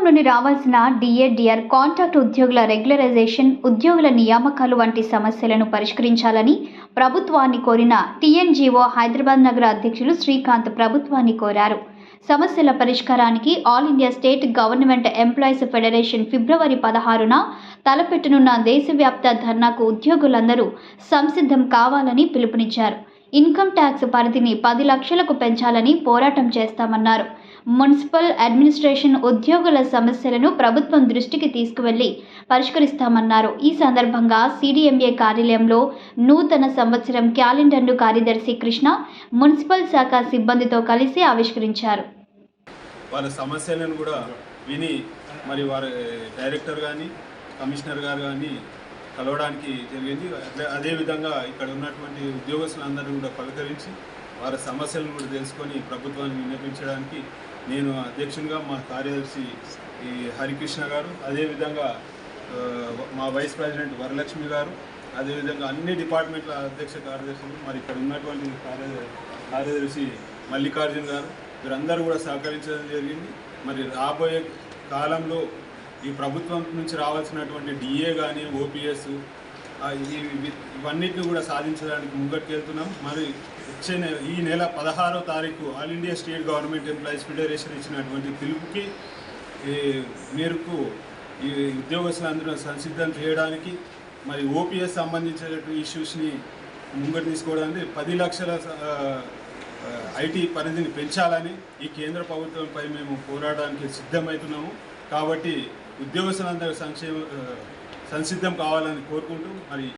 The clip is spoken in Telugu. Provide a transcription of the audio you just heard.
నుండి రావాల్సిన డిఏడిఆర్ కాంట్రాక్ట్ ఉద్యోగుల రెగ్యులరైజేషన్ ఉద్యోగుల నియామకాలు వంటి సమస్యలను పరిష్కరించాలని ప్రభుత్వాన్ని కోరిన టీఎన్జీఓ హైదరాబాద్ నగర అధ్యక్షులు శ్రీకాంత్ ప్రభుత్వాన్ని కోరారు. సమస్యల పరిష్కారానికి all India state government employees federation ఫిబ్రవరి పదహారున తలపెట్టనున్న దేశవ్యాప్త ధర్నాకు ఉద్యోగులందరూ సంసిద్ధం కావాలని పిలుపునిచ్చారు. ఇన్కమ్ ట్యాక్స్ పరిధిని పది లక్షలకు పెంచాలని పోరాటం చేస్తామన్నారు. మున్సిపల్ అడ్మినిస్ట్రేషన్ ఉద్యోగుల సమస్యలను ప్రభుత్వం దృష్టికి తీసుకువెళ్ళి పరిష్కరిస్తామన్నారు. ఈ సందర్భంగా సిడిఎంఏ కార్యాలయంలో నూతన సంవత్సరం క్యాలెండర్ను కార్యదర్శి కృష్ణ మున్సిపల్ శాఖ సిబ్బందితో కలిసి ఆవిష్కరించారు. వారి సమస్యలను కూడా విని మరి వారి డైరెక్టర్ కానీ కమిషనర్ గారు కానీ కలవడానికి జరిగింది. అదేవిధంగా ఇక్కడ ఉన్నటువంటి ఉద్యోగస్తులందరినీ కూడా పలకరించి వారి సమస్యలను కూడా తెలుసుకొని ప్రభుత్వాన్ని విన్నపించడానికి నేను అధ్యక్షునిగా మా కార్యదర్శి ఈ హరికృష్ణ గారు అదేవిధంగా మా వైస్ ప్రెసిడెంట్ వరలక్ష్మి గారు అదేవిధంగా అన్ని డిపార్ట్మెంట్ల అధ్యక్ష కార్యదర్శులు మరి ఇక్కడ ఉన్నటువంటి కార్యదర్శి మల్లికార్జున్ గారు వీరందరూ కూడా సహకరించడం జరిగింది. మరి రాబోయే కాలంలో ఈ ప్రభుత్వం నుంచి రావాల్సినటువంటి డిఏ కానీ ఓపీఎస్ ఇవన్నిటిని కూడా సాధించడానికి ముంగట్టుకెళ్తున్నాం మరి వచ్చే నెల ఈ నెల పదహారో తారీఖు all India state government employees federation ఇచ్చినటువంటి పిలుపుకి మేరకు ఈ ఉద్యోగస్తులందరూ సంసిద్ధం చేయడానికి మరి ఓపీఎస్ సంబంధించినటువంటి ఇష్యూస్ని ముంగట తీసుకోవడానికి పది లక్షల ఐటీ పరిధిని పెంచాలని ఈ కేంద్ర ప్రభుత్వంపై మేము పోరాటానికి సిద్ధమవుతున్నాము. కాబట్టి ఉద్యోగస్తులందరూ సంక్షేమ సంసిద్ధం కావాలని కోరుకుంటూ మరి